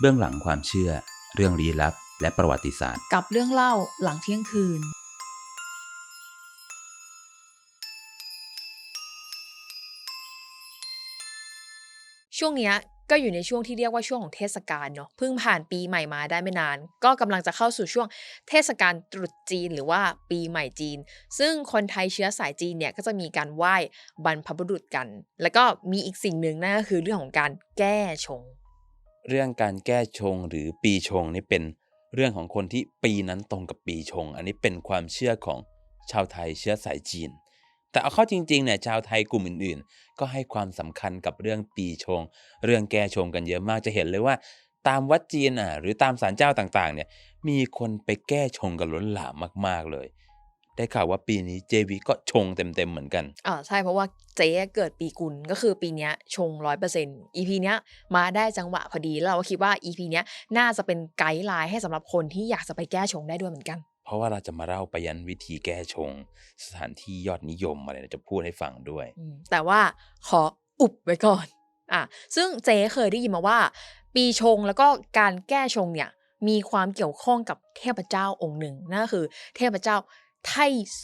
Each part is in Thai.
เบื้องหลังความเชื่อ เรื่องลี้ลับ และประวัติศาสตร์ กับเรื่องเล่าหลังเที่ยงคืน ช่วงเนี้ยก็อยู่ในช่วงที่เรียกว่าช่วงของเทศกาลเนาะเพิ่งผ่านปีใหม่มาได้ไม่นาน ก็กำลังจะเข้าสู่ช่วงเทศกาลตรุษจีนหรือว่าปีใหม่จีน ซึ่งคนไทยเชื้อสายจีนเนี่ยก็จะมีการไหว้บรรพบุรุษกัน แล้วก็มีอีกสิ่งหนึ่งนั่นก็คือเรื่องของการแก้ชง เรื่องการแก้ชงหรือปีชงนี่เป็นเรื่องของคนที่ปีนั้นตรงกับปีชง อันนี้เป็นความเชื่อของชาวไทยเชื้อสายจีน แต่เอาเข้าจริงๆเนี่ยชาวไทยกลุ่มอื่นๆ ก็ให้ความสำคัญกับเรื่องปีชง เรื่องแก้ชงกันเยอะมากจะเห็นเลยว่า ตามวัดจีนอะหรือตามศาลเจ้าต่างๆเนี่ยมีคนไปแก้ชงกันล้นหลามมากๆเลย ได้ข่าวว่าปีนี้เจวีก็ชงเต็มๆเหมือนกัน อ่าใช่เพราะว่าเจ๊เกิดปีกุลก็คือปีเนี้ยชงร้อยเปอร์เซ็นต์ EP เนี้ยมาได้จังหวะพอดีแล้วเราก็คิดว่า EP เนี้ยน่าจะเป็นไกด์ไลน์ให้สำหรับคนที่อยากจะไปแก้ชงได้ด้วยเหมือนกัน เพราะว่าเราจะมาเล่าไปยันวิธีแก้ชง สถานที่ยอดนิยมอะไรเนี่ยจะพูดให้ฟังด้วยอืมแต่ว่าขออุบไว้ก่อนอะซึ่งเจ๊เคยได้ยินมาว่า ปีชงแล้วก็การแก้ชงเนี่ยมีความเกี่ยวข้องกับเทพเจ้าองค์หนึ่งนั่นก็คือเทพเจ้า ไท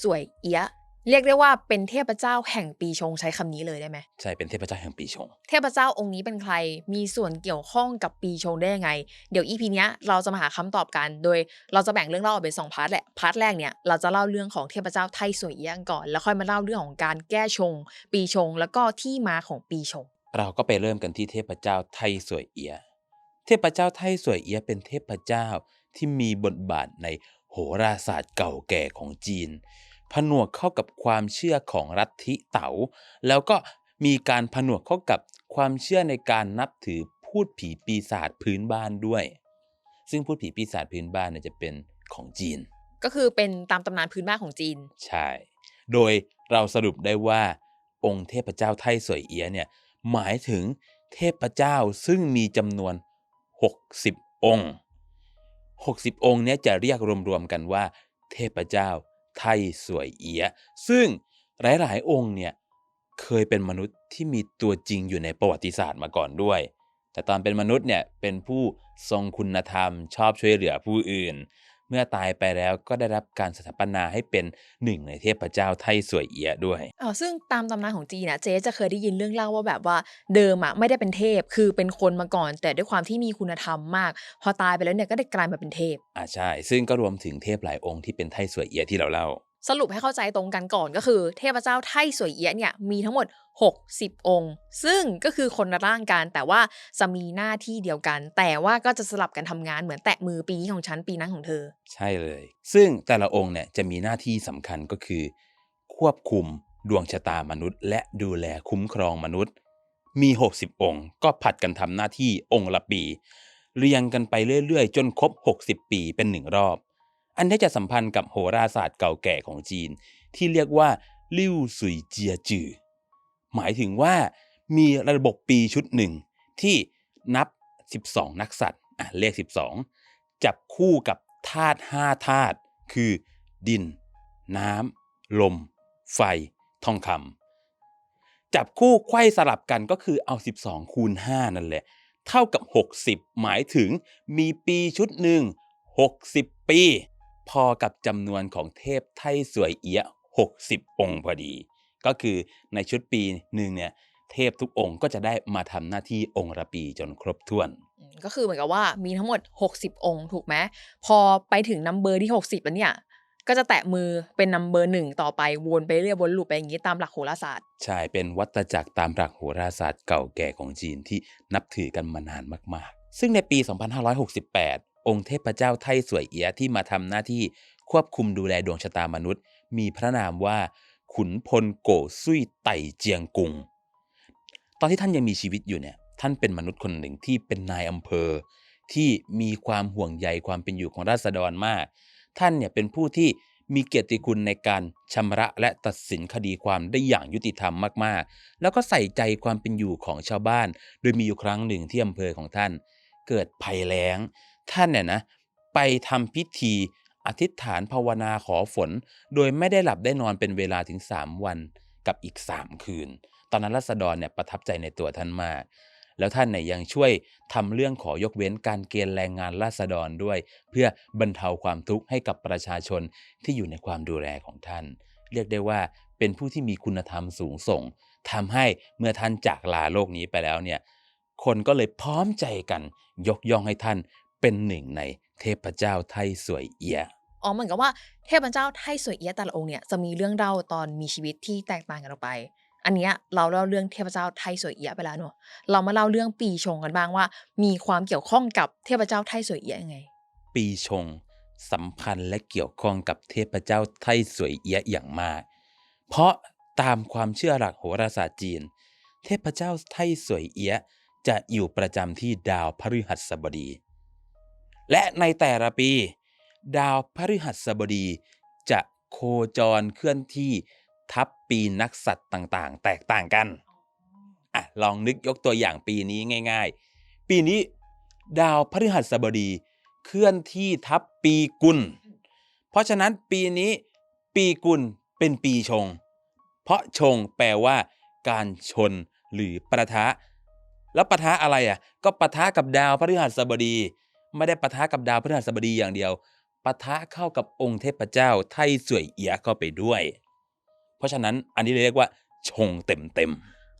สวยเอียะเรียกได้ว่าเป็นเทพเจ้าแห่งปีชงใช้คำนี้เลยได้ไหม ใช่เป็นเทพเจ้าแห่งปีชง เทพเจ้าองค์นี้เป็นใคร มีส่วนเกี่ยวข้องกับปีชงได้ยังไง เดี๋ยวอีพีเนี้ยเราจะมาหาคำตอบกัน โดยเราจะแบ่งเรื่องเล่าออกเป็นสองพาร์ทแหละ พาร์ทแรกเนี่ยเราจะเล่าเรื่องของเทพเจ้าไทสวยเอียะก่อน แล้วค่อยมาเล่าเรื่องของการแก้ชง ปีชง แล้วก็ที่มาของปีชง เราก็ไปเริ่มกันที่เทพเจ้าไทสวยเอียะเทพเจ้าไทสวยเอียะเป็นเทพเจ้าที่มีบทบาทใน โหราศาสตร์เก่าแก่ของจีน ผนวกเข้ากับความเชื่อของรัฐทิเต๋า แล้วก็มีการผนวกเข้ากับความเชื่อในการนับถือพูดผีปีศาจพื้นบ้านด้วย ซึ่งพูดผีปีศาจพื้นบ้านเนี่ยจะเป็นของจีน ก็คือเป็นตามตำนานพื้นบ้านของจีน ใช่ โดยเราสรุปได้ว่า องค์เทพเจ้าไทสวยเอียะเนี่ยหมายถึงเทพเจ้าซึ่งมีจำนวน 60 องค์ 60 องค์เนี้ยจะเรียกรวมๆกันว่า เทพเจ้า ไทสวยเอียะซึ่งหลายๆ องค์เนี่ยเคยเป็นมนุษย์ที่มีตัวจริงอยู่ในประวัติศาสตร์มาก่อนด้วย แต่ตอนเป็นมนุษย์เนี่ยเป็นผู้ทรงคุณธรรมชอบช่วยเหลือผู้อื่น เมื่อตายไปแล้วก็ได้รับการสถาปนาให้เป็นหนึ่งในเทพเจ้าไทสวยเอียะด้วยอ๋อซึ่งตามตำนานของจีนนะเจ๊จะเคยได้ยินเรื่องเล่าว่าแบบว่าเดิมอะไม่ได้เป็นเทพคือเป็นคนมาก่อน แต่ด้วยความที่มีคุณธรรมมาก พอตายไปแล้วเนี่ยก็ได้กลายมาเป็นเทพอ่าใช่ ซึ่งก็รวมถึงเทพหลายองค์ที่เป็นไทสวยเอียะที่เราเล่า สรุปให้เข้าใจตรงกันก่อนก็คือเทพเจ้าไทสวยเอียเนี่ยมีทั้งหมด 60 องค์ ซึ่งก็คือคนละร่างกันแต่ว่าจะมีหน้าที่เดียวกัน แต่ว่าก็จะสลับกันทำงานเหมือนแตะมือปีนี้ของฉันปีนั้นของเธอ ใช่เลย ซึ่งแต่ละองค์เนี่ยจะมีหน้าที่สำคัญก็คือ ควบคุมดวงชะตามนุษย์ และดูแลคุ้มครองมนุษย์ มี 60 องค์ ก็ผัดกันทำหน้าที่องค์ละปี เรียงกันไปเรื่อยๆ จนครบ 60 ปีเป็นหนึ่งรอบ อันนี้จะสัมพันธ์กับโหราศาสตร์เก่าแก่ของจีน ที่เรียกว่าลิ่วสุยเจียจือ หมายถึงว่ามีระบบปีชุดหนึ่งที่นับ 12 นักสัตว์อะเลข 12 จับคู่กับธาตุ5ธาตุคือดิน น้ำ ลม ไฟ ทองคำจับคู่ไขว้สลับกันก็คือเอา 12 คูณ 5 นั่นแหละ เท่ากับ 60 หมายถึงมีปีชุดหนึ่ง60 ปี พอกับจำนวนของเทพไทสวยเอียะ60 องค์พอดี ก็คือในชุดปีหนึ่งเนี่ยเทพทุกองค์ก็จะได้มาทำหน้าที่องค์ละปีจนครบถ้วนอืมก็คือเหมือนกับว่ามีทั้งหมด 60 องค์ถูกไหมพอไปถึงนัมเบอร์ที่ 60 แล้วเนี่ยก็จะแตะมือเป็นนัมเบอร์หนึ่งต่อไปวนไปเรื่อยวนลูปไปอย่างนี้ตามหลักโหราศาสตร์ ใช่เป็นวัตจักรตามหลักโหราศาสตร์เก่าแก่ของจีนที่นับถือกันมานานมากๆ ซึ่งในปี 2568 องค์เทพเจ้าไทสวยเอียที่มาทำหน้าที่ควบคุมดูแลดวงชะตามนุษย์ มีพระนามว่า ขุนพลโกซุยไต่เจียงกุง ตอนที่ท่านยังมีชีวิตอยู่เนี่ยท่านเป็นมนุษย์คนหนึ่งที่เป็นนายอำเภอ ที่มีความห่วงใยความเป็นอยู่ของราษฎรมาก ท่านเนี่ยเป็นผู้ที่มีเกียรติคุณในการชำระและตัดสินคดีความได้อย่างยุติธรรมมากๆ แล้วก็ใส่ใจความเป็นอยู่ของชาวบ้าน โดยมีอยู่ครั้งหนึ่งที่อำเภอของท่าน เกิดภัยแล้ง ท่านเนี่ยนะไปทำพิธีอธิษฐานภาวนาขอฝน โดยไม่ได้หลับได้นอนเป็นเวลาถึง 3 วันกับอีก 3 คืน ตอนนั้นรัษฎรเนี่ยประทับใจในตัวท่านมาก แล้วท่านเนี่ยยังช่วยทำเรื่องขอยกเว้นการเกณฑ์แรงงานราษฎรด้วย เพื่อบรรเทาความทุกข์ให้กับประชาชนที่อยู่ในความดูแลของท่าน เรียกได้ว่าเป็นผู้ที่มีคุณธรรมสูงส่งทำให้เมื่อท่านจากลาโลกนี้ไปแล้วเนี่ยคนก็เลยพร้อมใจกันยกย่องให้ท่าน เป็นหนึ่งในเทพเจ้าไทสวยเอียะอ๋อเหมือนกับว่าเทพเจ้าไทสวยเอียะแต่ละองค์เนี่ยจะมีเรื่องเล่าตอนมีชีวิตที่แตกต่างกันออกไป อันเนี้ยเราเล่าเรื่องเทพเจ้าไทสวยเอียะไปแล้วเนอะเรามาเล่าเรื่องปีชงกันบ้างว่า มีความเกี่ยวข้องกับเทพเจ้าไทสวยเอียะยังไง ปีชงสัมพันธ์และเกี่ยวข้องกับเทพเจ้าไทสวยเอียะอย่างมาก เพราะตามความเชื่อหลักโหราศาสตร์จีน เทพเจ้าไทสวยเอียะจะอยู่ประจำที่ดาวพฤหัสบดี และในแต่ละปี ดาวพฤหัสบดีจะโคจรเคลื่อนที่ทับปีนักสัตว์ต่างๆ แตกต่างกันอะลองนึกยกตัวอย่างปีนี้ง่าย ๆ ปีนี้ ดาวพฤหัสบดีเคลื่อนที่ทับปีกุล เพราะฉะนั้นปีนี้ปีกุลเป็นปีชง เพราะชงแปลว่า การชนหรือประทะ แล้วปะทะอะไรอะ ก็ปะทะกับดาวพฤหัสบดี ไม่ได้ปะทะกับดาวพฤหัสบดีอย่างเดียวปะทะเข้ากับองค์เทพเจ้าไทสวยเอียะเข้าไปด้วย เพราะฉะนั้นอันนี้เรียกว่า ชงเต็มเต็ม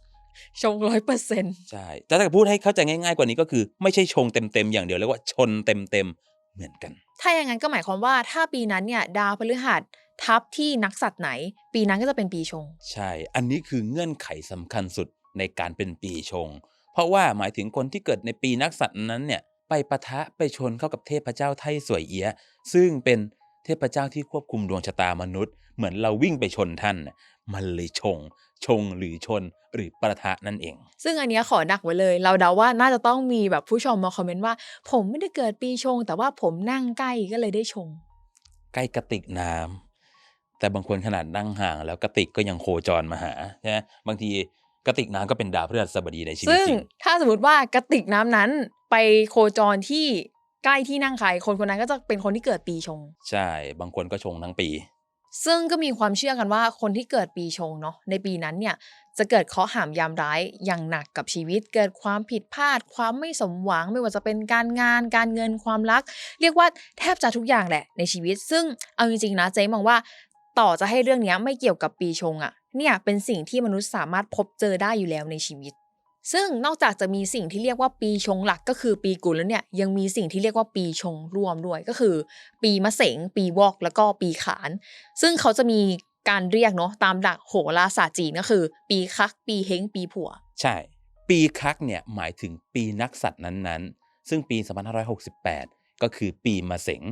ๆชงร้อยเปอร์เซ็นต์ใช่แต่ถ้าพูดให้เข้าใจง่ายๆกว่านี้ก็คือ ไม่ใช่ชงเต็มๆอย่างเดียวเรียกว่าชนเต็มๆเหมือนกัน ถ้าอย่างนั้นก็หมายความว่าถ้าปีนั้นเนี่ยดาวพฤหัสทับที่นักสัตว์ไหน ปีนั้นก็จะเป็นปีชง ใช่ อันนี้คือเงื่อนไขสำคัญสุดในการเป็นปีชง เพราะว่าหมายถึงคนที่เกิดในปีนักสัตว์นั้นเนี่ย ไปปะทะไปชนเข้ากับเทพเจ้าไทสวยเอียะซึ่งเป็นเทพเจ้าที่ควบคุมดวงชะตามนุษย์ เหมือนเราวิ่งไปชนท่านน่ะมันเลยชง ชงหรือชนหรือประทะนั่นเอง ซึ่งอันเนี้ยขอหนักไว้เลย เราเดาว่าน่าจะต้องมีแบบผู้ชมมาคอมเมนต์ว่า ผมไม่ได้เกิดปีชง แต่ว่าผมนั่งใกล้ก็เลยได้ชง ใกล้กระติกน้ำแต่บางคนขนาดนั่งห่าง แล้วกระติกก็ยังโคจรมาหาใช่ไหมบางที กระติกน้ำก็เป็นดาวพฤหัสบดีในชีวิตซึ่งจริง ถ้าสมมติว่ากระติกน้ำนั้นไปโคจรที่ใกล้ที่นั่งใครคนคนนั้นก็จะเป็นคนที่เกิดปีชง ใช่ บางคนก็ชงทั้งปี ซึ่งก็มีความเชื่อกันว่าคนที่เกิดปีชงเนาะในปีนั้นเนี่ยจะเกิดเคราะห์หามยามร้ายอย่างหนักกับชีวิต เกิดความผิดพลาด ความไม่สมหวังไม่ว่าจะเป็นการงาน การเงินความรัก เรียกว่าแทบจะทุกอย่างแหละในชีวิต ซึ่งเอาจริงๆนะเจ๊มองว่าต่อจะให้เรื่องเนี้ยไม่เกี่ยวกับปีชงอะ่ะ เนี่ยเป็นสิ่งที่มนุษย์สามารถพบเจอได้อยู่แล้วในชีวิต ซึ่งนอกจากจะมีสิ่งที่เรียกว่าปีชงหลักก็คือปีกุลแล้วเนี่ยยังมีสิ่งที่เรียกว่าปีชงร่วมด้วยก็คือ ปีมะเสงปีวอกแล้วก็ปีขาน ซึ่งเขาจะมีการเรียกเนาะตามหลักโหราศาสตร์จีนก็คือ ปีคัก ปีเฮงปีผัว ใช่ ปีคักเนี่ยหมายถึงปีนักสัตว์นั้นๆ ซึ่งปี 2568 ก็คือปีมะเสง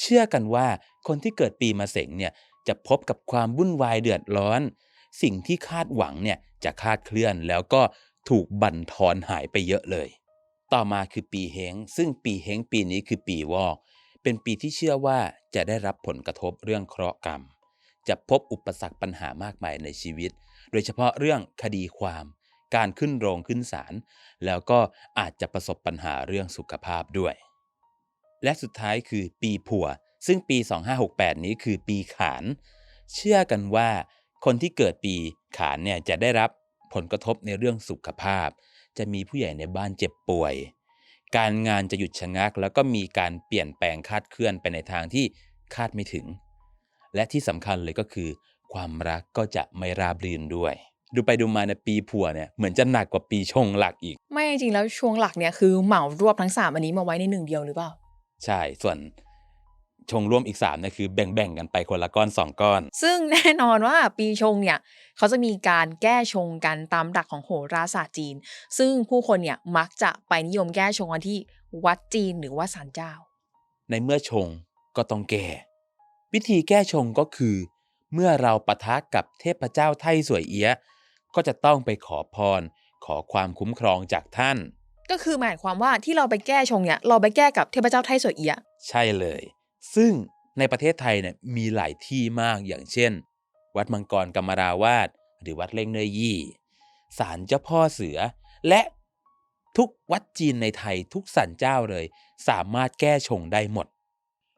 เชื่อกันว่าคนที่เกิดปีมะเสงเนี่ยจะพบกับความวุ่นวายเดือดร้อน สิ่งที่คาดหวังเนี่ยจะคาดเคลื่อนแล้วก็ถูกบั่นทอนหายไปเยอะเลย ต่อมาคือปีเฮงซึ่งปีเฮงปีนี้คือปีวอก เป็นปีที่เชื่อว่าจะได้รับผลกระทบเรื่องเคราะห์กรรม จะพบอุปสรรคปัญหามากมายในชีวิต โดยเฉพาะเรื่องคดีความ การขึ้นโรงขึ้นศาลแล้วก็อาจจะประสบปัญหาเรื่องสุขภาพด้วย และสุดท้ายคือปีผัว ซึ่งปี 2568 นี้คือปีขาน เชื่อกันว่า คนที่เกิดปีขานเนี่ยจะได้รับผลกระทบในเรื่องสุขภาพ จะมีผู้ใหญ่ในบ้านเจ็บป่วย การงานจะหยุดชะงัก แล้วก็มีการเปลี่ยนแปลงคาดเคลื่อนไปในทางที่คาดไม่ถึง และที่สำคัญเลยก็คือ ความรักก็จะไม่ราบรื่นด้วย ดูไปดูมาในปีผัวเนี่ยเหมือนจะหนักกว่าปีชงหลักอีก ไม่จริงแล้วช่วงหลักเนี่ยคือเหมารวบทั้งสามอันนี้มาไว้ในหนึ่งเดียวหรือเปล่า ใช่ส่วน ชงร่วมอีก3เนี่ยคือแบ่งๆกันไปคนละก้อน 2 ก้อน ซึ่งแน่นอนว่าปีชงเนี่ยเขาจะมีการแก้ชงกันตามหลักของโหราศาสตร์จีน ซึ่งผู้คนเนี่ยมักจะไปนิยมแก้ชงกันที่วัดจีนหรือว่าศาลเจ้า ในเมื่อชงก็ต้องแก้ วิธีแก้ชงก็คือ เมื่อเราปะทะกับเทพเจ้าไทสวยเอียะก็จะต้องไปขอพร ขอความคุ้มครองจากท่าน ก็คือหมายความว่าที่เราไปแก้ชงเนี่ยเราไปแก้กับเทพเจ้าไทสวยเอียะใช่เลย ซึ่งในประเทศไทยเนี่ยมีหลายที่มากอย่างเช่น วัดมังกรกรรมราวาสหรือวัดเล่งเนยยี่ศาลเจ้าพ่อเสือ และทุกวัดจีนในไทยทุกศาลเจ้าเลย สามารถแก้ชงได้หมด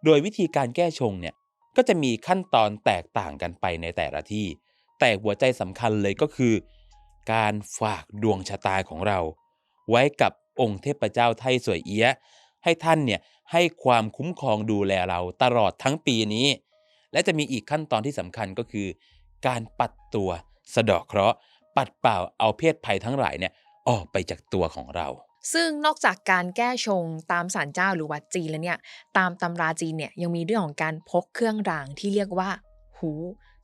โดยวิธีการแก้ชงเนี่ยก็จะมีขั้นตอนแตกต่างกันไปในแต่ละที่ แต่หัวใจสำคัญเลยก็คือ การฝากดวงชะตาของเรา ไว้กับองค์เทพเจ้าไทสวยเอียะ ให้ท่านเนี่ยให้ความคุ้มครองดูแลเราตลอดทั้งปีนี้ และจะมีอีกขั้นตอนที่สำคัญก็คือ การปัดตัวสะดาะเคราะห์ ปัดเป่าเอาเพศภัยทั้งหลายเนี่ยออกไปจากตัวของเราซึ่งนอกจากการแก้ชงตามศาลเจ้าหรือวัดจีนแล้วเนี่ย ตามตำราจีนเนี่ยยังมีเรื่องของการพกเครื่องรางที่เรียกว่า หู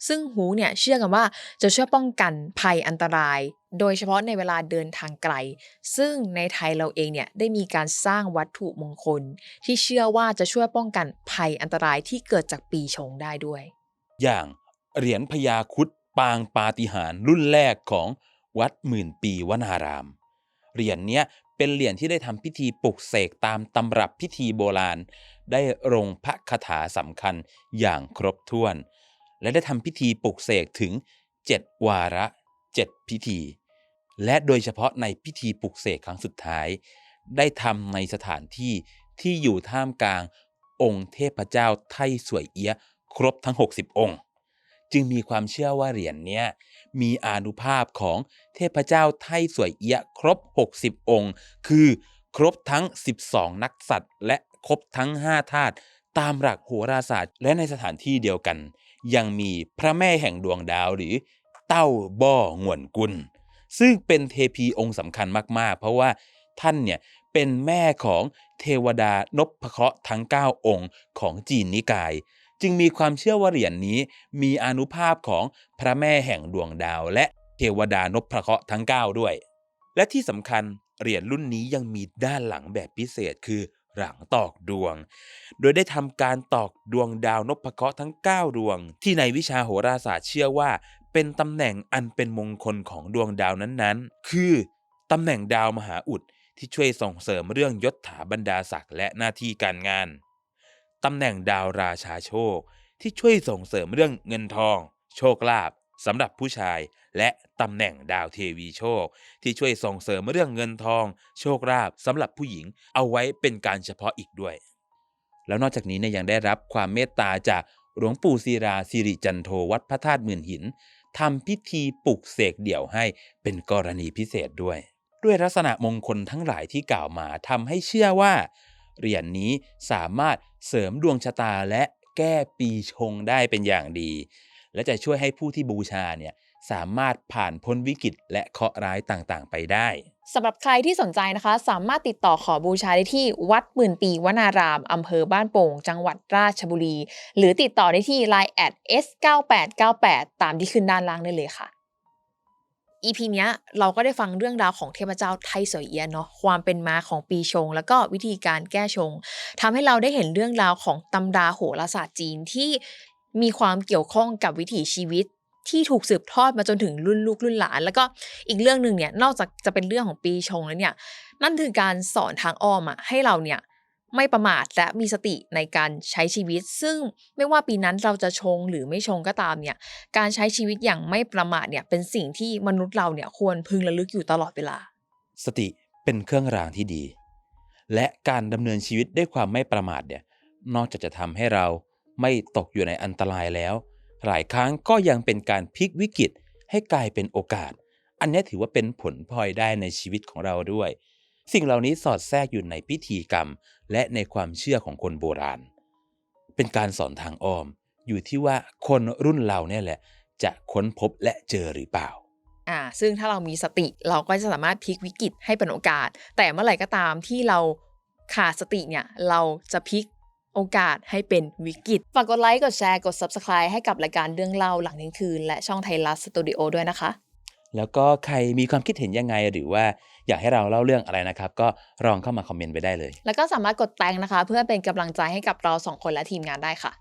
ซึ่งหูเนี่ยเชื่อกันว่าจะช่วยป้องกันภัยอันตราย โดยเฉพาะในเวลาเดินทางไกล ซึ่งในไทยเราเองเนี่ยได้มีการสร้างวัตถุมงคล ที่เชื่อว่าจะช่วยป้องกันภัยอันตรายที่เกิดจากปีชงได้ด้วย อย่างเหรียญพญาคุดปางปาฏิหาริย์รุ่นแรกของวัดหมื่นปีวนาราม เหรียญเนี้ยเป็นเหรียญที่ได้ทำพิธีปลุกเสกตามตำรับพิธีโบราณ ได้ลงพระคาถาสำคัญอย่างครบถ้วน และได้ทำพิธีปลุกเสกถึง 7 วาระ 7 พิธี และโดยเฉพาะในพิธีปลุกเสกครั้งสุดท้าย ได้ทำในสถานที่ที่อยู่ท่ามกลางองค์เทพเจ้าไทสวยเอียะครบทั้ง 60 องค์ จึงมีความเชื่อว่าเหรียญเนี้ยมีอานุภาพของเทพเจ้าไทสวยเอียะครบ 60 องค์ คือครบทั้ง 12 นักสัตว์ และครบทั้ง 5 ธาตุตามหลักโหราศาสตร์ และในสถานที่เดียวกัน ยังมีพระแม่แห่งดวงดาวหรือเต้าบ่อหงวนกุล ซึ่งเป็นเทพีองค์สำคัญมากๆ เพราะว่าท่านเนี่ยเป็นแม่ของเทวดานพเคราะห์ทั้ง 9 องค์ของจีนนิกาย จึงมีความเชื่อว่าเหรียญนนี้มีอนุภาพของพระแม่แห่งดวงดาว และเทวดานพเคราะห์ทั้ง 9 ด้วย และที่สำคัญเหรียญรุ่นนี้ยังมีด้านหลังแบบพิเศษคือ หลังตอกดวง โดยได้ทำการตอกดวงดาวนพเคราะห์ทั้ง 9 ดวง ที่ในวิชาโหราศาสตร์เชื่อว่า เป็นตำแหน่งอันเป็นมงคลของดวงดาวนั้นๆ คือตำแหน่งดาวมหาอุดที่ช่วยส่งเสริมเรื่องยศถาบรรดาศักดิ์และหน้าที่การงานตำแหน่งดาวราชาโชค ที่ช่วยส่งเสริมเรื่องเงินทอง โชคลาภ สำหรับผู้ชายและตำแหน่งดาวเทวีโชค ที่ช่วยส่งเสริมเรื่องเงินทอง โชคลาภสำหรับผู้หญิงเอาไว้เป็นการเฉพาะอีกด้วย แล้วนอกจากนี้เนี่ยยังได้รับความเมตตาจากหลวงปู่ศิราสิริจันโทวัดพระธาตุหมื่นหินทำพิธีปลุกเสกเดี่ยวให้เป็นกรณีพิเศษด้วย ด้วยลักษณะมงคลทั้งหลายที่กล่าวมาทำให้เชื่อว่าเหรียญนนี้สามารถเสริมดวงชะตาและแก้ปีชงได้เป็นอย่างดี และจะช่วยให้ผู้ที่บูชาเนี่ยสามารถผ่านพ้นวิกฤตและเคราะห์ร้ายต่างๆ ไปได้สำหรับใครที่สนใจนะคะ สามารถติดต่อขอบูชาได้ที่วัดหมื่นปีวนารามอำเภอบ้านโป่ง จังหวัดราชบุรี หรือติดต่อได้ที่ Line at s9898 ตามที่ขึ้นด้านล่างได้เลยค่ะ EP เนี้ยเราก็ได้ฟังเรื่องราวของเทพเจ้าไทสวยเอียเนาะความเป็นมาของปีชง แล้วก็วิธีการแก้ชงทำให้เราได้เห็นเรื่องราวของตำราโหราศาสตร์จีนที่ มีความเกี่ยวข้องกับวิถีชีวิตที่ถูกสืบทอดมาจนถึงรุ่นลูกรุ่นหลาน แล้วก็อีกเรื่องหนึ่งเนี่ยนอกจากจะเป็นเรื่องของปีชงแล้วเนี่ยนั่นคือการสอนทางอ้อมอะให้เราเนี่ยไม่ประมาทและมีสติในการใช้ชีวิต ซึ่งไม่ว่าปีนั้นเราจะชงหรือไม่ชงก็ตามเนี่ยการใช้ชีวิตอย่างไม่ประมาทเนี่ยเป็นสิ่งที่มนุษย์เราเนี่ยควรพึงระลึกอยู่ตลอดเวลา สติเป็นเครื่องรางที่ดี และการดำเนินชีวิตด้วยความไม่ประมาทเนี่ยนอกจากจะทำให้เรา ไม่ตกอยู่ในอันตรายแล้ว หลายครั้งก็ยังเป็นการพลิกวิกฤตให้กลายเป็นโอกาส อันนี้ถือว่าเป็นผลพลอยได้ในชีวิตของเราด้วย สิ่งเหล่านี้สอดแทรกอยู่ในพิธีกรรม และในความเชื่อของคนโบราณ เป็นการสอนทางอ้อม อยู่ที่ว่าคนรุ่นเราเนี่ยแหละ จะค้นพบและเจอหรือเปล่าอ่าซึ่งถ้าเรามีสติเราก็จะสามารถพลิกวิกฤตให้เป็นโอกาส แต่เมื่อไหร่ก็ตามที่เราขาดสติเนี่ยเราจะพลิก โอกาสให้เป็นวิกฤต ฝากกดไลค์ กดแชร์ กด Subscribe ให้กับรายการเรื่องเล่าหลังเที่ยงคืน และช่องไทยรัฐสตูดิโอด้วยนะคะ แล้วก็ใครมีความคิดเห็นยังไงหรือว่าอยากให้เราเล่าเรื่องอะไรนะครับ ก็ลองเข้ามาคอมเมนต์ไปได้เลย แล้วก็สามารถกดแต่งนะคะ เพื่อเป็นกำลังใจให้กับเราสองคนและทีมงานได้ค่ะ